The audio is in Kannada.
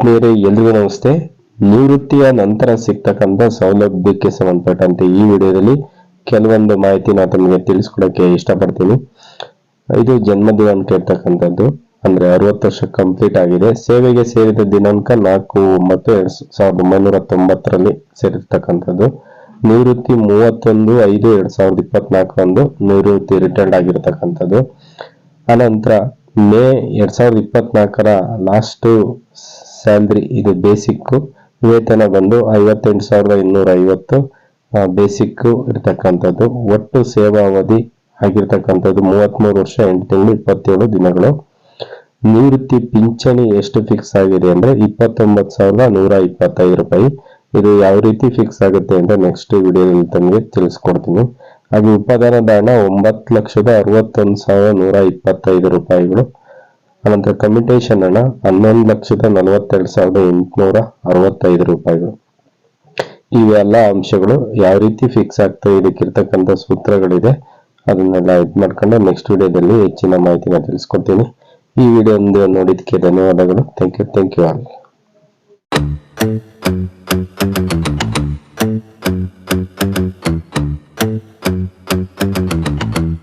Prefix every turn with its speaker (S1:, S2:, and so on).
S1: ಆತ್ಮೀಯರೇ ಎಲ್ರಿಗೂ ನಮಸ್ತೆ. ನಿವೃತ್ತಿಯ ನಂತರ ಸಿಗ್ತಕ್ಕಂಥ ಸೌಲಭ್ಯಕ್ಕೆ ಸಂಬಂಧಪಟ್ಟಂತೆ ಈ ವಿಡಿಯೋದಲ್ಲಿ ಕೆಲವೊಂದು ಮಾಹಿತಿನ ತಮಗೆ ತಿಳಿಸ್ಕೊಡಕ್ಕೆ ಇಷ್ಟಪಡ್ತೀನಿ. ಇದು ಜನ್ಮದಿನ ಅಂತ ಇರ್ತಕ್ಕಂಥದ್ದು ಅಂದ್ರೆ ಅರವತ್ತು ವರ್ಷ ಕಂಪ್ಲೀಟ್ ಆಗಿದೆ. ಸೇವೆಗೆ ಸೇರಿದ ದಿನಾಂಕ ನಾಲ್ಕು ಒಂಬತ್ತು ಎರಡ್ ಸಾವಿರದ ಒಂಬೈನೂರ ತೊಂಬತ್ತರಲ್ಲಿ ಸೇರಿರ್ತಕ್ಕಂಥದ್ದು. ನಿವೃತ್ತಿ ಮೂವತ್ತೊಂದು ಐದು ಎರಡ್ ಸಾವಿರದ ಇಪ್ಪತ್ನಾಲ್ಕರಂದು ನಿವೃತ್ತಿ ರಿಟೈರ್ಡ್ ಆಗಿರ್ತಕ್ಕಂಥದ್ದು. ಅನಂತರ ಮೇ ಎರಡ್ ಸಾವಿರದ ಇಪ್ಪತ್ನಾಲ್ಕರ ಲಾಸ್ಟ್ ಸ್ಯಾಲ್ರಿ ಇದು ಬೇಸಿಕ್ ವೇತನ ಬಂದು ಐವತ್ತೆಂಟು ಸಾವಿರದ ಇನ್ನೂರ ಐವತ್ತು ಬೇಸಿಕ್ ಇರ್ತಕ್ಕಂಥದ್ದು. ಒಟ್ಟು ಸೇವಾ ಅವಧಿ ಆಗಿರ್ತಕ್ಕಂಥದ್ದು ಮೂವತ್ತ್ಮೂರು ವರ್ಷ, ಎಂಟು ತಿಂಗಳು, ಇಪ್ಪತ್ತೇಳು ದಿನಗಳು. ನಿವೃತ್ತಿ ಪಿಂಚಣಿ ಎಷ್ಟು ಫಿಕ್ಸ್ ಆಗಿದೆ ಅಂದ್ರೆ ಇಪ್ಪತ್ತೊಂಬತ್ತು ಸಾವಿರದ ನೂರ ಇಪ್ಪತ್ತೈದು ರೂಪಾಯಿ. ಇದು ಯಾವ ರೀತಿ ಫಿಕ್ಸ್ ಆಗುತ್ತೆ ಅಂತ ನೆಕ್ಸ್ಟ್ ವಿಡಿಯೋದಲ್ಲಿ ತಮಗೆ ತಿಳಿಸ್ಕೊಡ್ತೀನಿ. ಹಾಗೆ ಉಪದಾನದ ಹಣ ಒಂಬತ್ತು ಲಕ್ಷದ ಅರವತ್ತೊಂದು ಸಾವಿರದ ನೂರ ಇಪ್ಪತ್ತೈದು ರೂಪಾಯಿಗಳು. ಅನಂತರ ಕಮಿಟೇಷನ್ ಹಣ ಹನ್ನೊಂದು ಲಕ್ಷದ ನಲವತ್ತೆರಡು ಸಾವಿರದ ಎಂಟುನೂರ ಅರವತ್ತೈದು ರೂಪಾಯಿಗಳು. ಇವೆಲ್ಲ ಅಂಶಗಳು ಯಾವ ರೀತಿ ಫಿಕ್ಸ್ ಆಗ್ತವೆ ಇದಕ್ಕಿರ್ತಕ್ಕಂಥ ಸೂತ್ರಗಳಿದೆ, ಅದನ್ನೆಲ್ಲ ಇದು ಮಾಡ್ಕೊಂಡು ನೆಕ್ಸ್ಟ್ ವಿಡಿಯೋದಲ್ಲಿ ಹೆಚ್ಚಿನ ಮಾಹಿತಿನ ತಿಳಿಸ್ಕೊಡ್ತೀನಿ. ಈ ವಿಡಿಯೋ ಒಂದು ನೋಡಿದ್ದಕ್ಕೆ ಧನ್ಯವಾದಗಳು. Thank you thank you all